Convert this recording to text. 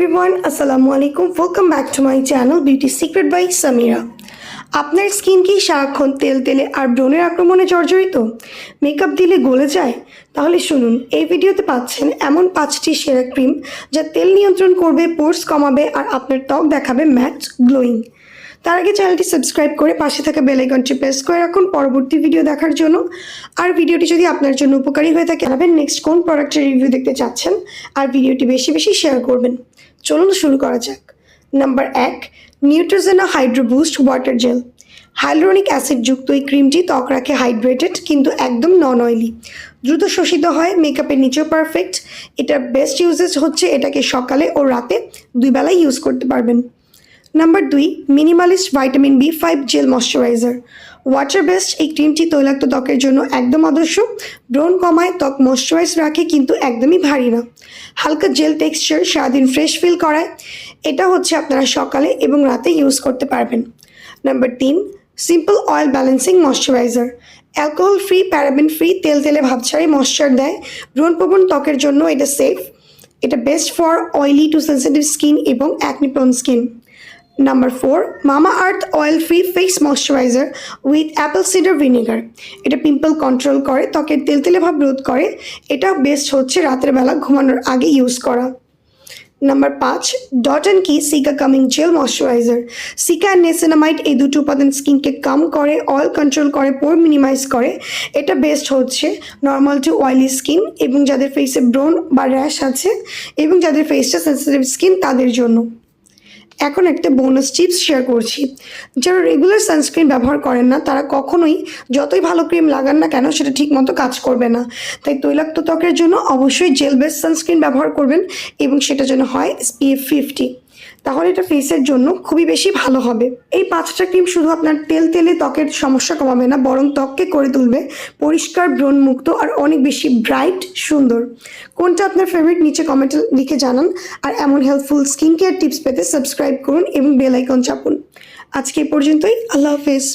Everyone আসসালামু আলাইকুম welcome back to my channel beauty secret by Samira আপনার skin কি সারাক্ষণ তেল তেলে আর ব্রণের আক্রমণে জর্জরিত? মেকআপ দিলে গলে যায়? তাহলে শুনুন, এই ভিডিওতে পাচ্ছেন এমন পাঁচটি সেরা ক্রিম যা তেল নিয়ন্ত্রণ করবে পোর্স কমাবে আর আপনার ত্বক দেখাবে ম্যাট গ্লোয়িং তার আগে চ্যানেলটি সাবস্ক্রাইব করে পাশে থাকা বেল আইকনটি প্রেস করে রাখুন পরবর্তী ভিডিও দেখার জন্য। আর ভিডিওটি যদি আপনার জন্য উপকারী হয়ে থাকে, জানাবেন নেক্সট কোন প্রোডাক্টের রিভিউ দেখতে চাচ্ছেন। আর ভিডিওটি বেশি বেশি শেয়ার করবেন। চলুন শুরু করা যাক। নাম্বার এক, Neutrogena hydro boost water gel. Hyaluronic অ্যাসিডযুক্ত এই ক্রিমটি ত্বক রাখে হাইড্রেটেড, কিন্তু একদম নন অয়েলি দ্রুত শোষিত হয়, মেকআপের নিচেও পারফেক্ট এটার বেস্ট ইউজেস হচ্ছে এটাকে সকালে ও রাতে দুই বেলায় ইউজ করতে পারবেন। নাম্বার দুই minimalist vitamin B five gel moisturizer water based এই ক্রিমটি তৈলাক্ত ত্বকের জন্য একদম আদর্শ। ব্রণ কমায় ত্বক ময়শ্চারাইজ রাখে কিন্তু একদমই ভারী না। হালকা জেল টেক্সচার সারাদিন ফ্রেশ ফিল করায়। এটা হচ্ছে আপনারা সকালে এবং রাতে ইউজ করতে পারবেন। নাম্বার তিন simple oil balancing moisturizer alcohol free paraben free তেল তেলে ভাব ছাড়াই ময়শ্চার দেয়। ব্রণপ্রবণ ত্বকের জন্য এটা সেফ এটা best for oily to sensitive skin এবং acne prone skin number four Mamaearth oil free face moisturizer with apple cider vinegar এটা পিম্পল কন্ট্রোল করে, ত্বকের তেলতেলে ভাব রোধ করে। এটা বেস্ট হচ্ছে রাতের বেলা ঘুমানোর আগে ইউজ করা। নাম্বার পাঁচ dot and key cica calming gel moisturizer cica and niacinamide এই দুটো উপাদান স্কিনকে কাম করে অয়েল কন্ট্রোল করে পোর মিনিমাইজ করে। এটা বেস্ট হচ্ছে নর্মাল টু অয়েলি স্কিন এবং যাদের ফেসে ব্রোন বা র্যাশ আছে এবং যাদের ফেসটা সেন্সিটিভ স্কিন তাদের জন্য। এখন একটা বোনাস টিপস শেয়ার করছি। যারা রেগুলার সানস্ক্রিন ব্যবহার করেন না, তারা কখনোই যতই ভালো ক্রিম লাগান না কেন, সেটা ঠিক মতো কাজ করবে না। তাই তৈলাক্ত ত্বকের জন্য অবশ্যই জেল বেস সানস্ক্রিন ব্যবহার করবেন এবং সেটা যেন হয় এসপিএফ ফিফটি তাহলে এটা ফেসের জন্য খুবই বেশি ভালো হবে। এই পাঁচটা ক্রিম শুধু আপনার তেল তেলে ত্বকের সমস্যা কমাবে না, বরং ত্বককে করে তুলবে, পরিষ্কার, ব্রণমুক্ত আর অনেক বেশি ব্রাইট সুন্দর। কোনটা আপনার ফেভারিট নিচে কমেন্টে লিখে জানান, আর এমন হেল্পফুল স্কিন কেয়ার টিপস পেতে সাবস্ক্রাইব করুন এবং বেলাইকন চাপুন। আজকে পর্যন্তই, আল্লাহ হাফেজ।